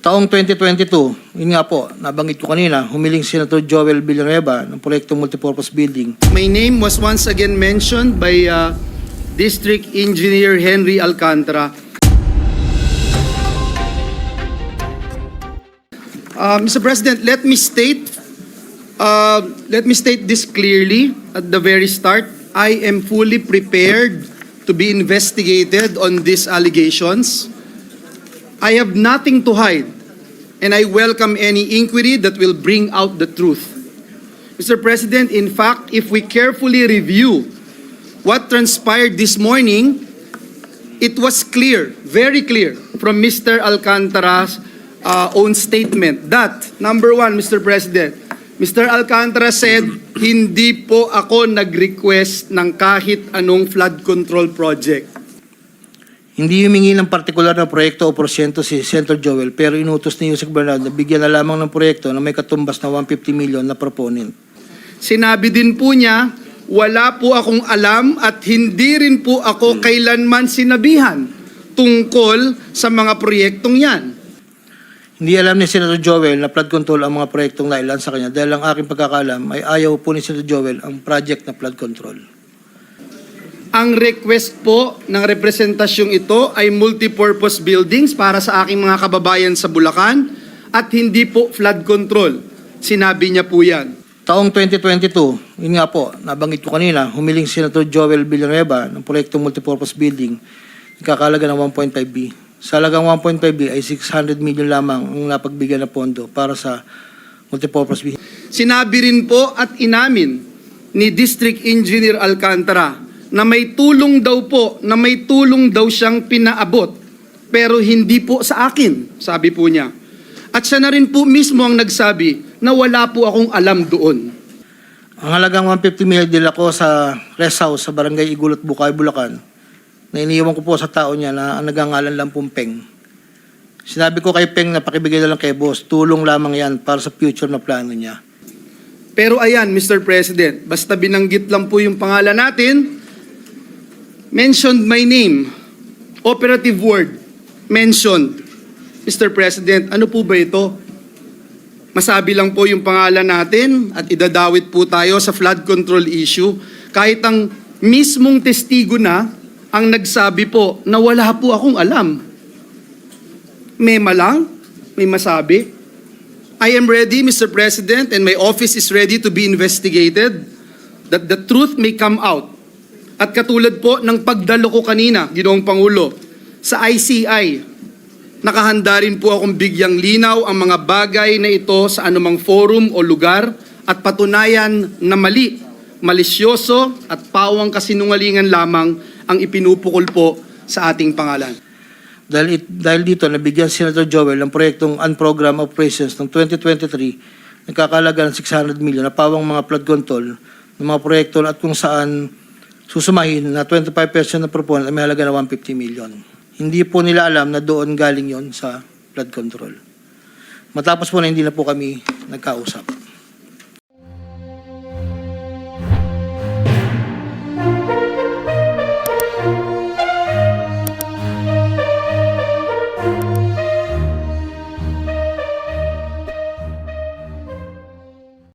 Taong 2022, yun nga po, nabanggit ko kanina, humiling si Senator Joel Villanueva ng proyektong multipurpose building. My name was once again mentioned by uh, District Engineer Henry Alcantara. Uh, Mr. President, let me state, uh, let me state this clearly at the very start. I am fully prepared to be investigated on these allegations. I have nothing to hide, and I welcome any inquiry that will bring out the truth. Mr. President, in fact, if we carefully review what transpired this morning, it was clear, very clear, from Mr. Alcantara's uh, own statement that, number one, Mr. President, Mr. Alcantara said, hindi po ako nag-request ng kahit anong flood control project. Hindi humingi ng partikular na proyekto o porsyento si Senator Joel pero inutos ni Yusek Bernal na bigyan na lamang ng proyekto na may katumbas na 150 million na proponent. Sinabi din po niya, wala po akong alam at hindi rin po ako kailanman sinabihan tungkol sa mga proyektong yan. Hindi alam ni Senator Joel na flood control ang mga proyektong nailan sa kanya dahil ang aking pagkakalam ay ayaw po ni Senator Joel ang project na flood control. Ang request po ng representasyong ito ay multipurpose buildings para sa aking mga kababayan sa Bulacan at hindi po flood control. Sinabi niya po yan. Taong 2022, yun nga po, nabanggit ko kanina, humiling si Senator Joel Villanueva ng proyektong multipurpose building, ikakalaga ng 1.5B. Sa halagang 1.5B ay 600 million lamang ang napagbigyan na pondo para sa multipurpose building. Sinabi rin po at inamin ni District Engineer Alcantara na may tulong daw po, na may tulong daw siyang pinaabot, pero hindi po sa akin, sabi po niya. At siya na rin po mismo ang nagsabi na wala po akong alam doon. Ang halagang 150 million dila ko sa rest house sa barangay Igulot, Bukay, Bulacan, na iniiwan ko po sa tao niya na ang nagangalan lang pong Peng. Sinabi ko kay Peng na pakibigay na lang kay boss, tulong lamang yan para sa future na plano niya. Pero ayan, Mr. President, basta binanggit lang po yung pangalan natin, mentioned my name, operative word, mentioned. Mr. President, ano po ba ito? Masabi lang po yung pangalan natin at idadawit po tayo sa flood control issue kahit ang mismong testigo na ang nagsabi po na wala po akong alam. Mema lang, may masabi. I am ready, Mr. President, and my office is ready to be investigated that the truth may come out. At katulad po ng pagdalo ko kanina, Ginoong Pangulo, sa ICI, nakahanda rin po akong bigyang linaw ang mga bagay na ito sa anumang forum o lugar at patunayan na mali, malisyoso at pawang kasinungalingan lamang ang ipinupukol po sa ating pangalan. Dahil, it- dahil dito, nabigyan Senator Joel ng proyektong Unprogram Operations ng 2023, nagkakalaga ng 600 million na pawang mga flood control ng mga proyekto at kung saan susumahin na 25% na proponent ay may halaga na 150 million. Hindi po nila alam na doon galing yon sa flood control. Matapos po na hindi na po kami nagkausap.